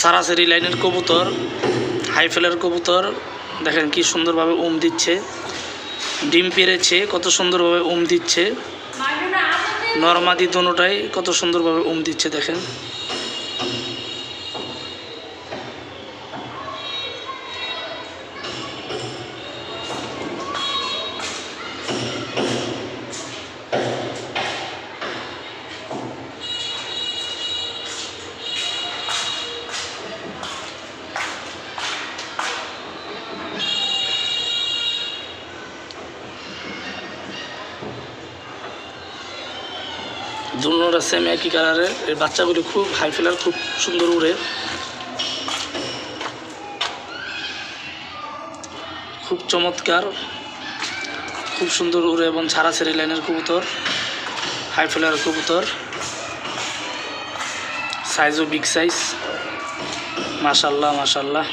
সারাসারি লাইনের কবুতর, হাইফেলের কবুতর, দেখেন কি সুন্দরভাবে উম দিচ্ছে। ডিম পেরেছে, কত সুন্দরভাবে উম দিচ্ছে। নরমাদি দোনোটাই কত সুন্দরভাবে উম দিচ্ছে, দেখেন। দুনোটা সেম একই কালারের এর। বাচ্চাগুলি খুব হাই ফেলার খুব সুন্দর উড়ে। খুব চমৎকার, খুব সুন্দর উড়ে এবং ছাড়া ছেড়ে লাইনের কবুতর হাই ফেলার কবুতর। সাইজও বিগ সাইজ মাশাল্লাহ মাশাল্লাহ।